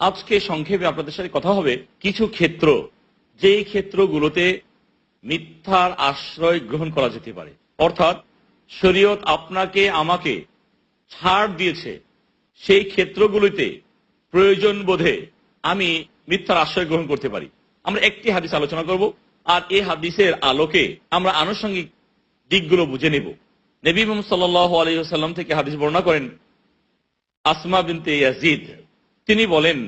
আজকে সংক্ষেপে আপনাদের সাথে কথা হবে কিছু ক্ষেত্র, যেই ক্ষেত্রগুলোতে মিথ্যার আশ্রয় গ্রহণ করা যেতে পারে। অর্থাৎ শরীয়ত আপনাকে, আমাকে ছাড় দিয়েছে, সেই ক্ষেত্রগুলিতে প্রয়োজন বোধে আমি মিথ্যার আশ্রয় গ্রহণ করতে পারি। আমরা একটি হাদিস আলোচনা করব, আর এই হাদিসের আলোকে আমরা আনুষঙ্গিক দিকগুলো বুঝে নেব। নবী মোহাম্মদ সাল্লাহ আলহিহাল্লাম থেকে হাদিস বর্ণনা করেন, আসমা বিনতে ইয়াজিদ। তিনি বলেন,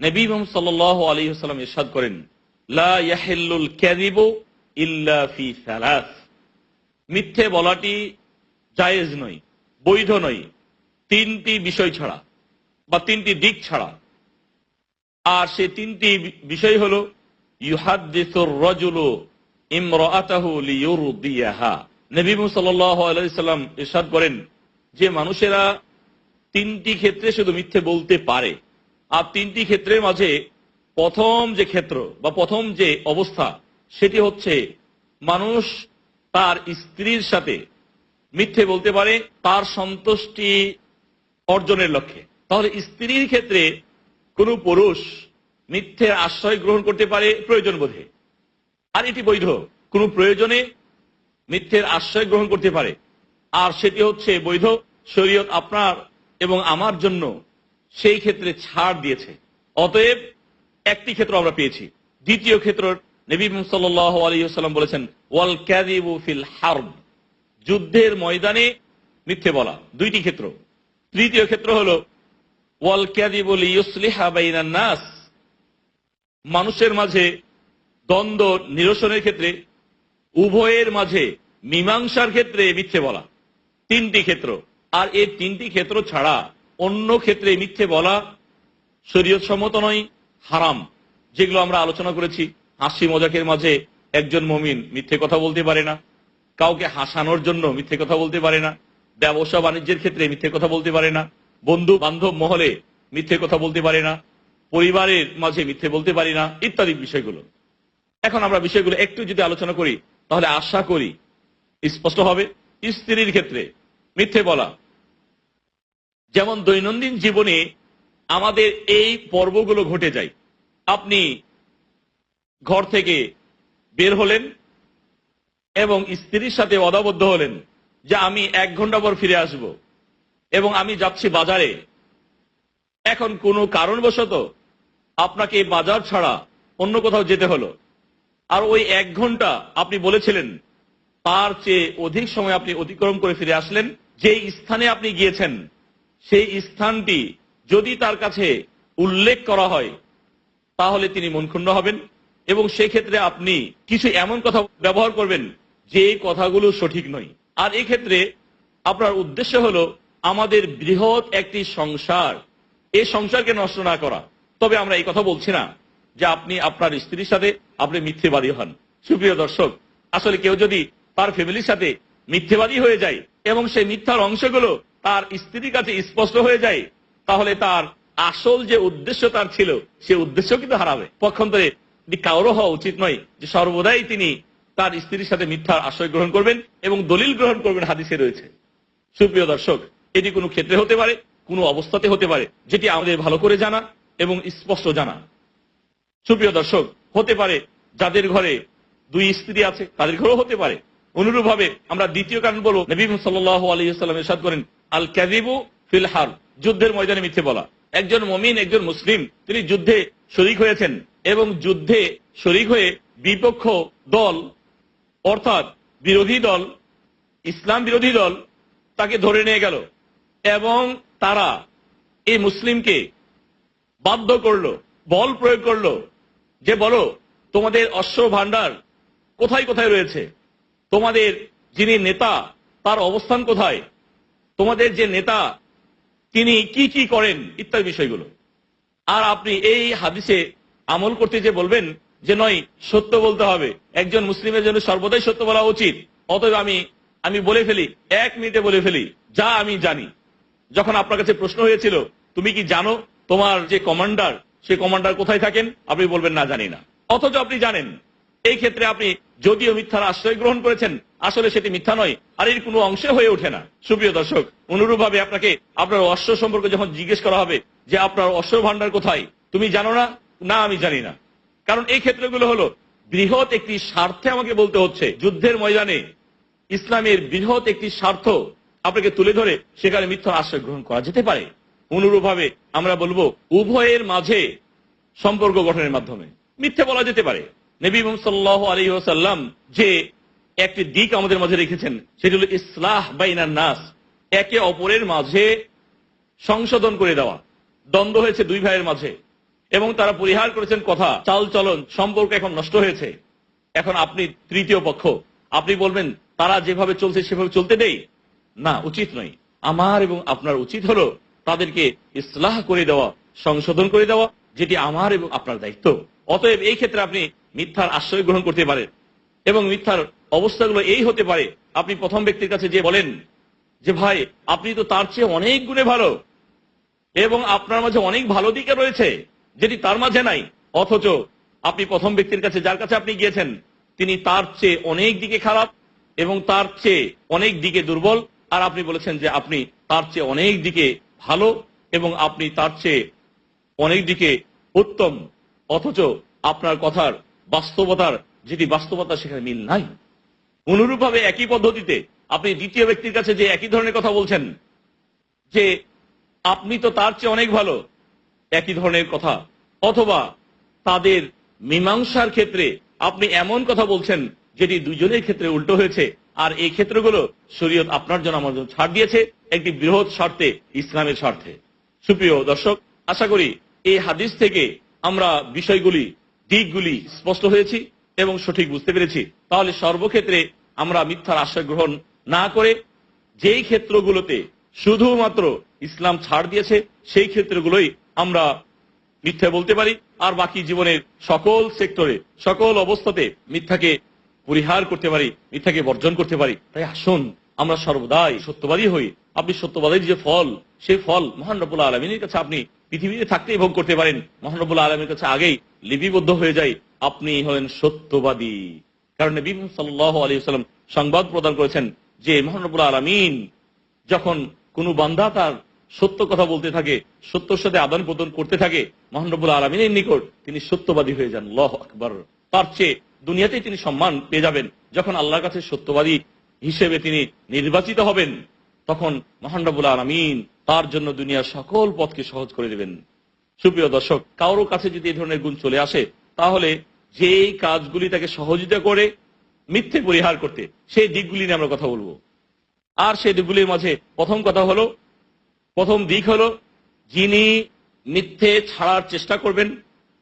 নবী মোহাম্মদ সাল্লাহ আলহিহাল্লাম ইরশাদ করেন মিথ্যে বলাটি জায়েজ নয়, বৈধ নয়, তিনটি বিষয় ছাড়া বা তিনটি দিক ছাড়া। আর সে তিনটি বিষয় হল, ইউহাদ্দিসুর নবী সাল্লাল্লাহু সাল্লাম ইরশাদ করেন, যে মানুষেরা তিনটি ক্ষেত্রে শুধু মিথ্যে বলতে পারে। আর তিনটি ক্ষেত্রের মাঝে প্রথম যে ক্ষেত্র বা প্রথম যে অবস্থা, সেটি হচ্ছে মানুষ তার স্ত্রীর সাথে মিথ্যে বলতে পারে, তার সন্তুষ্টি অর্জনের লক্ষ্যে। তাহলে স্ত্রীর ক্ষেত্রে কোনো পুরুষ মিথ্যের আশ্রয় গ্রহণ করতে পারে প্রয়োজন বোধে। আর এটি বৈধ, কোন প্রয়োজনে মিথ্যের আশ্রয় গ্রহণ করতে পারে। আর সেটি হচ্ছে বৈধ, শরীয়ত আপনার এবং আমার জন্য সেই ক্ষেত্রে ছাড় দিয়েছে। অতএব একটি ক্ষেত্র আমরা পেয়েছি। দ্বিতীয় ক্ষেত্র নবী সাল্লাহ আলী বলেছেন, ওয়াল ক্যাদিবু ফিল হার্ব। যুদ্ধের ময়দানে মিথ্যে বলা। দুইটি ক্ষেত্র। তৃতীয় ক্ষেত্র হল, ওয়াল ক্যাদিবুল নাস। মানুষের মাঝে দ্বন্দ্ব নিরসনের ক্ষেত্রে, উভয়ের মাঝে মীমাংসার ক্ষেত্রে মিথ্যে বলা। তিনটি ক্ষেত্র। আর এই তিনটি ক্ষেত্র ছাড়া অন্য ক্ষেত্রে মিথ্যে বলা শরীয়ত সম্মত নয়, হারাম। যেগুলো আমরা আলোচনা করেছি, হাসি মজাকের মাঝে একজন মমিন মিথ্যে কথা বলতে পারে না, কাউকে হাসানোর জন্য মিথ্যে কথা বলতে পারে না, ব্যবসা বাণিজ্যের ক্ষেত্রে মিথ্যে কথা বলতে পারে না বন্ধু বান্ধব মহলে মিথ্যে কথা বলতে পারে না, পরিবারের মাঝে মিথ্যে বলতে পারি না, ইত্যাদি বিষয়গুলো। এখন আমরা বিষয়গুলো একটু যদি আলোচনা করি, তাহলে আশা করি স্পষ্ট হবে, স্ত্রীর ক্ষেত্রে মিথ্যে বলা যেমন দৈনন্দিন জীবনে আমাদের এই পর্বগুলো ঘটে যায়। আপনি ঘর থেকে বের হলেন এবং স্ত্রীর সাথে অদাবদ্ধ হলেন যে আমি এক ঘণ্টা পর ফিরে আসব এবং আমি যাচ্ছি বাজারে। এখন কোনো কারণবশত আপনাকে বাজার ছাড়া অন্য কোথাও যেতে হলো। আর ওই এক ঘণ্টা আপনি বলেছিলেন, তার চেয়ে অধিক সময় আপনি অতিক্রম করে ফিরে আসলেন যে স্থানে আপনি গিয়েছেন। সেই স্থানটি যদি তার কাছে উল্লেখ করা হয়, তাহলে তিনি মনক্ষুণ্ণ হবেন এবং সেই ক্ষেত্রে আপনি কিছু এমন কথা ব্যবহার করবেন যে এই কথাগুলো সঠিক নয়। আর এই ক্ষেত্রে আপনার উদ্দেশ্য হলো আমাদের বৃহৎ একটি সংসার। এই সংসারকে নষ্ট না করা। তবে আমরা এই কথা বলছি না যে আপনি আপনার স্ত্রীর সাথে আপনি মিথ্যেবাদী হন। সুপ্রিয় দর্শক, আসলে কেউ যদি তার ফ্যামিলির সাথে মিথ্যেবাদী হয়ে যায় এবং সেই মিথ্যার অংশগুলো তার স্ত্রীর কাছে স্পষ্ট হয়ে যায়, তাহলে তার আসল যে উদ্দেশ্য তার ছিল, সে উদ্দেশ্য কিন্তু হারাবে। পক্ষান্তরে কারও হওয়া উচিত নয় যে সর্বদাই তিনি তার স্ত্রীর সাথে মিথ্যার আশ্রয় গ্রহণ করবেন এবং দলিল গ্রহণ করবেন হাদিসে রয়েছে। সুপ্রিয় দর্শক, এটি কোনো ক্ষেত্রে হতে পারে, কোনো অবস্থাতে হতে পারে, যেটি আমাদের ভালো করে জানা এবং স্পষ্ট জানা। সুপ্রিয় দর্শক, হতে পারে যাদের ঘরে দুই স্ত্রী আছে, তাদের ঘরেও হতে পারে। অনুরূপ ভাবে আমরা দ্বিতীয় কারণ বলব, নবী সাল্লাহ আলহিহাল্লাম এরশাদ করেন আল ক্যাদিবু ফিলহার, যুদ্ধের ময়দানে মিথ্যে বলা। একজন মমিন, একজন মুসলিম, তিনি যুদ্ধে শরিক হয়েছেন এবং যুদ্ধে শরিক হয়ে বিপক্ষ দল, অর্থাৎ বিরোধী দল, ইসলাম বিরোধী দল, তাকে ধরে নিয়ে গেল এবং তারা এই মুসলিমকে বাধ্য করল, বল প্রয়োগ করল যে, বলো, তোমাদের অশ্ব ভাণ্ডার কোথায় কোথায় রয়েছে? তোমাদের যিনি নেতা, তার অবস্থান কোথায়? তোমাদের যে নেতা, তিনি কি কি করেন ইত্যাদি বিষয়গুলো। আর আপনি এই হাদিসে আমল করতে যে বলবেন যে নয়, সত্য বলতে হবে। একজন মুসলিমের জন্য সর্বদাই সত্য বলা উচিত। অতএব আমি আমি বলে ফেলি, এক মিনিটে বলে ফেলি, যা আমি জানি। যখন আপনার কাছে প্রশ্ন হয়েছিল, তুমি কি জানো তোমার যে কমান্ডার সে কমান্ডার কোথায় থাকেন? আপনি বলবেন, না জানি না। অথচ আপনি জানেন। এই ক্ষেত্রে আপনি যদিও মিথ্যার আশ্রয় গ্রহণ করেছেন, আসলে সেটি মিথ্যা নয়, আর এর কোনো অংশে হয়ে ওঠে না। সুপ্রিয় দর্শক, অনুরূপভাবে আপনাকে আপনার অশ্ব সম্পর্কে যখন জিজ্ঞেস করা হবে যে আপনার অশ্ব ভান্ডার কোথায়, তুমি জানো না? না, আমি জানি না। কারণ এই ক্ষেত্রগুলো হলো, বৃহৎ একটি স্বার্থে আমাকে বলতে হচ্ছে, যুদ্ধের ময়দানে ইসলামের বৃহৎ একটি স্বার্থ আপনাকে তুলে ধরে, সেখানে মিথ্যার আশ্রয় গ্রহণ করা যেতে পারে। অনুরূপভাবে আমরা বলব, উভয়ের মাঝে সম্পর্ক গঠনের মাধ্যমে। মিথ্যে বলা যেতে পারে। নবী সাল্লাহ আলী সাল্লাম যে একটি দিক আমাদের মাঝে রেখেছেন, সেটি হল ইসলাহ বাইনার নাস, একে অপরের মাঝে সংশোধন করে দেওয়া। দ্বন্দ্ব হয়েছে দুই ভাইয়ের মাঝে। এবং তারা পরিহার করেছেন কথা, চাল চলন, সম্পর্ক এখন নষ্ট হয়েছে। এখন আপনি তৃতীয় পক্ষ। আপনি বলবেন, তারা যেভাবে চলছে, সেভাবে চলতে দেই না, উচিত নয়। আমার এবং আপনার উচিত হলো তাদেরকে ইসলাহ করে দেওয়া, সংশোধন করে দেওয়া, যেটি আমার এবং আপনার দায়িত্ব। অতএব এই ক্ষেত্রে আপনি মিথ্যার আশ্রয় গ্রহণ করতে পারেন এবং মিথ্যার অবস্থাগুলো এই হতে পারে। আপনি প্রথম ব্যক্তির কাছে যে বলেন যে, ভাই, আপনি তো তার চেয়ে অনেক গুণে ভালো এবং আপনার মাঝে অনেক ভালো দিকে রয়েছে, যেটি তার মাঝে নাই। অথচ আপনি প্রথম ব্যক্তির কাছে যার কাছে আপনি গিয়েছেন, তিনি তার চেয়ে অনেক দিকে খারাপ এবং তার চেয়ে অনেক দিকে দুর্বল। আর আপনি বলেছেন যে, আপনি তার চেয়ে অনেক দিকে ভালো এবং আপনি তার চেয়ে অনেক দিকে উত্তম। অথচ আপনার কথার বাস্তবতার, যেটি বাস্তবতা সেখানে মিল নাই। অনুরূপভাবে একই পদ্ধতিতে আপনি দ্বিতীয় ব্যক্তির কাছে যে একই ধরনের কথা বলছেন, যে আপনি তো তার চেয়ে অনেক ভালো, একই ধরনের কথা, অথবা তাদের মীমাংসার ক্ষেত্রে আপনি এমন কথা বলছেন, যেটি দুজনের ক্ষেত্রে উল্টো হয়েছে, আর এই ক্ষেত্রগুলো শরীয়ত আপনার জন্য আমার জন্য ছাড় দিয়েছে, একটি বৃহৎ স্বার্থে, ইসলামের স্বার্থে। সুপ্রিয় দর্শক, আশা করি এই হাদিস থেকে আমরা বিষয়গুলি দিকগুলি স্পষ্ট হয়েছি এবং সঠিক বুঝতে পেরেছি। তাহলে সর্বক্ষেত্রে আমরা মিথ্যার আশ্রয় গ্রহণ না করে যেই ক্ষেত্রগুলোতে শুধুমাত্র ইসলাম ছাড় দিয়েছে, সেই ক্ষেত্রগুলোই আমরা মিথ্যা বলতে পারি। আর বাকি জীবনের সকল সেক্টরে, সকল অবস্থাতে মিথ্যাকে পরিহার করতে পারি, মিথ্যাকে বর্জন করতে পারি। তাই আসুন, আমরা সর্বদাই সত্যবাদী হই। আপনি সত্যবাদীর যে ফল, সেই ফল মহান রবুল্লা আলমিনের কাছে আপনি পৃথিবীতে থাকতেই ভোগ করতে পারেন। মহান রবুল্লা আলমীর কাছে আগেই লিপিবদ্ধ হয়ে যায়, আপনি হলেন সত্যবাদী। কারণ নবী সাল্লাম সংবাদ প্রদান করেছেন যে মহানবুল্লাহ আলমিন যখন কোনো বান্দা তার সত্য কথা বলতে থাকে, সত্যর সাথে আদান প্রদান করতে থাকে মহানবুল আলমিনের নিকট তিনি সত্যবাদী হয়ে যান। লহ আকবর। তার চেয়ে দুনিয়াতেই তিনি সম্মান পেয়ে যাবেন। যখন আল্লাহর কাছে সত্যবাদী হিসেবে তিনি নির্বাচিত হবেন, তখন মহানবুল আলমিন তার জন্য দুনিয়ার সকল পথকে সহজ করে দেবেন। সুপ্রিয় দর্শক, কারও কাছে যদি এই ধরনের গুণ চলে আসে, তাহলে যেই কাজগুলি তাকে সহযোগিতা করে, মিথ্যে পরিহার করতে, সেই দিকগুলি নিয়ে আমরা কথা বলব। আর সেই দিকগুলির মাঝে প্রথম কথা হলো, প্রথম দিক হলো, যিনি মিথ্যে ছাড়ার চেষ্টা করবেন,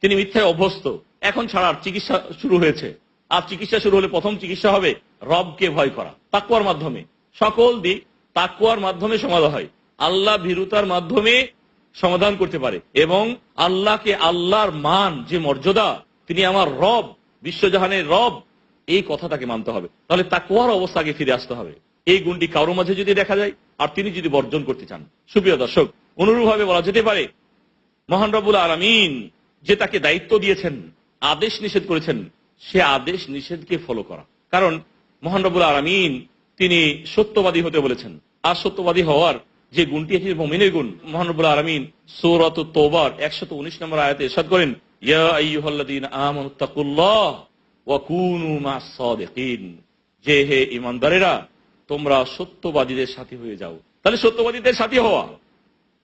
তিনি মিথ্যায় অভ্যস্ত। এখন ছাড়ার চিকিৎসা শুরু হয়েছে। আর চিকিৎসা শুরু হলে প্রথম চিকিৎসা হবে রবকে ভয় করা তাকুয়ার মাধ্যমে। সকল দিক তাকুয়ার মাধ্যমে সমাধান হয়। আল্লাহ ভীরুতার মাধ্যমে সমাধান করতে পারে। এবং আল্লাহকে আল্লাহর মান, যে মর্যাদা, তিনি আমার রব, বিশ্বজাহানের রব, এই কথা তাকে মানতে হবে। তাহলে তাকুয়ার অবস্থা আগে ফিরে আসতে হবে। এই গুণটি কারও মাঝে যদি দেখা যায়, আর তিনি যদি বর্জন করতে চান। সুপ্রিয় দর্শক, অনুরূপভাবে বলা যেতে পারে, মহান রবুল আলমিন যে তাকে দায়িত্ব দিয়েছেন, আদেশ নিষেধ করেছেন, সে আদেশ নিষেধকে ফলো করা। কারণ মহান রবুল আলমিন তিনি সত্যবাদী হতে বলেছেন। আর সত্যবাদী হওয়ার যে গুণটি এটি মমিনের গুণ মহানবুল আলমিন সৌরত তোবার একশত উনিশ নম্বর আয়াতে এরশাদ করেন যে হে ইমানদারেরা তোমরা সত্যবাদীদের সাথী হয়ে যাও। তাহলে সত্যবাদীদের সাথী হওয়া,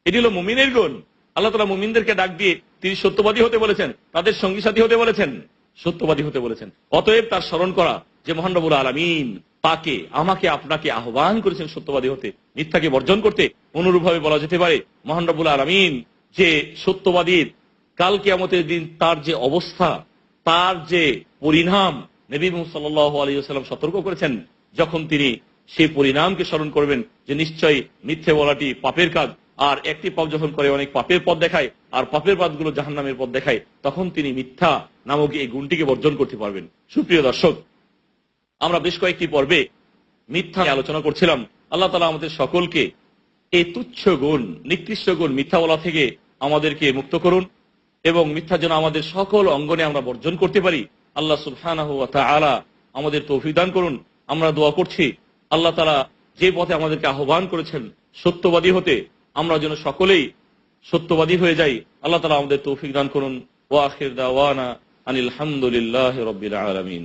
এটি হলো মুমিনের গুণ। আল্লাহ তালা মুমিনদেরকে ডাক দিয়ে তিনি সত্যবাদী হতে বলেছেন, তাদের সঙ্গী সাথী হতে বলেছেন, সত্যবাদী হতে বলেছেন। অতএব তার স্মরণ করা যে মহানবুল আলমিন তাকে, আমাকে, আপনাকে আহ্বান করেছেন সত্যবাদী হতে, মিথ্যাকে বর্জন করতে, অনুরূপভাবে বলা যেতে পারে মহানবুল আলমিন যে সত্যবাদীর কাল কেয়ামতের দিন তার যে অবস্থা, তার যে পরিণাম নবী সাল আলী সাল্লাম সতর্ক করেছেন, যখন তিনি সেই পরিণামকে স্মরণ করবেন যে নিশ্চয়ই মিথ্যে বলাটি পাপের কাজ, আর একটি পাপ যখন করে অনেক পাপের পথ দেখায়, আর পাপের পথগুলো জাহান নামের পথ দেখায়, তখন তিনি মিথ্যা নামক এই গুণটিকে বর্জন করতে পারবেন। সুপ্রিয় দর্শক আমরা বেশ কয়েকটি পর্বে মিথ্যা আলোচনা করছিলাম। আল্লাহ তালা আমাদের সকলকে এই তুচ্ছ গুণ, নিকৃষ্ট গুণ মিথ্যা বলা থেকে আমাদেরকে মুক্ত করুন এবং মিথ্যা যেন আমাদের সকল অঙ্গনে আমরা বর্জন করতে পারি। আল্লাহ সুলহান আলা আমাদের তৌফিক দান করুন। আমরা দোয়া করছি, আল্লাহ তালা যে পথে আমাদেরকে আহ্বান করেছেন সত্যবাদী হতে, আমরা যেন সকলেই সত্যবাদী হয়ে যাই। আল্লাহ তালা আমাদের তৌফিক দান করুন। ও আখির দাওয়ানা আনিল হামদুলিল্লাহ রবিল আলমিন।